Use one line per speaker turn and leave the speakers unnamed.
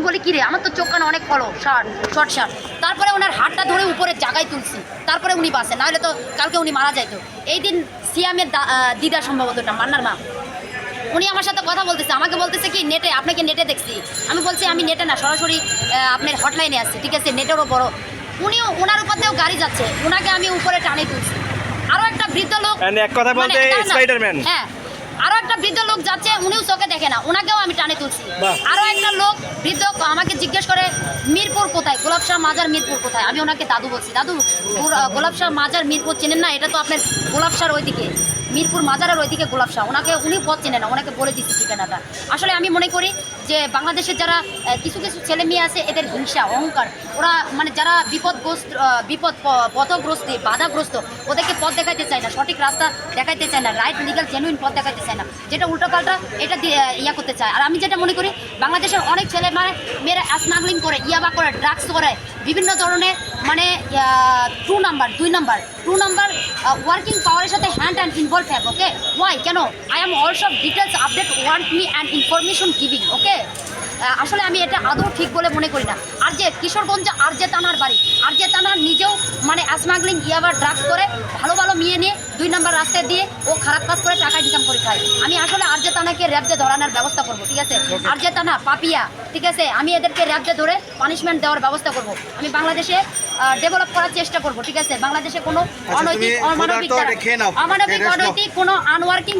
আমি বলি কি রে আমার তো চোখ কান অনেক ফলো শার্ট শর্ট শার্ট। তারপরে ওনার হাতটা ধরে উপরে জায়গায় তুলছি। তারপরে উনি বাসে নাহলে তো কালকে উনি মারা যাইতো। এই দিন সিয়ামের দিদা সম্ভবত ওটা মান্নার মা। উনি আমার সাথে কথা বলতেছে আমাকে বলতেছে কি নেটে আপনাকে নেটে দেখছি। আমি বলছি আমি নেটে না সরাসরি আপনার হটলাইনে আসছি ঠিক আছে? নেটেরও বড়। উনিও ওনার উপর দিয়েও গাড়ি যাচ্ছে ওনাকে আমি উপরে টানে তুলছি। আরও একটা বৃদ্ধ লোক
এক বলতে
মানে, না, না,
Spider-Man।
হ্যাঁ আরও একটা বৃদ্ধ লোক যাচ্ছে উনিও চোখে দেখে না ওনাকেও আমি টানে তুলছি। আরও একটা লোক বৃদ্ধ আমাকে জিজ্ঞেস করে মিরপুর কোথায়? গোলাপ শাহ মাজার মিরপুর কোথায়? আমি ওনাকে দাদু বলছি দাদু গোল- গোলাপ শাহ মাজার মিরপুর চেনেন না? এটা তো আপনার গোলাপ শাহর ওইদিকে, মিরপুর মাজারের ওইদিকে গোলাপ শাহ ওনাকে উনি পথ চেনে না, ওনাকে বলে দিচ্ছি ঠিকানাটা। আসলে আমি মনে করি যে বাংলাদেশের যারা কিছু কিছু ছেলে মেয়ে আছে, এদের হিংসা, অহংকার, ওরা মানে যারা বিপদগ্রস্ত বিপদ পথগ্রস্ত, বাধাগ্রস্ত, ওদেরকে পথ দেখাইতে চায় না, সঠিক রাস্তা দেখাইতে চায় না রাইট লিগাল জেনুইন পথ দেখাইতে চায় না, যেটা উল্টোপাল্টা এটা ইয়া করতে চায়। আর আমি যেটা মনে করি, বাংলাদেশের অনেক ছেলে মানে মেয়েরা স্মাগলিং করে, ইয়াবা করে ড্রাগস করে বিভিন্ন ধরনের মানে টু নাম্বার দুই নাম্বার টু নাম্বার ওয়ার্কিং পাওয়ারের সাথে hand and involve have okay why কেন? I am also details update want me and information giving okay আসলে আমি এটা আদৌ ঠিক বলে মনে করি না। আর যে কিশোরগঞ্জ আর যে তানার বাড়ি আর যে তানার নিজেও মানে স্মাগলিং ইয়াবার ড্রাগস করে ভালো ভালো মেয়ে নিয়ে দুই নাম্বার রাস্তায় দিয়ে ও খারাপ কাজ করে টাকা ইনকাম করে খায়। আমি আসলে আর যে তানাকে র্যাব দিয়ে ধরানোর ব্যবস্থা করব ঠিক আছে? আর যে তানা পাপিয়া ঠিক আছে? আমি এদেরকে র্যাব দিয়ে ধরে পানিশমেন্ট দেওয়ার ব্যবস্থা করব। আমি বাংলাদেশে ডেভেলপ করার চেষ্টা করব ঠিক আছে? বাংলাদেশে কোনো অনৈতিক অমানবিক। অমানবিক। অনৈতিক কোনো আনওয়ার্কিং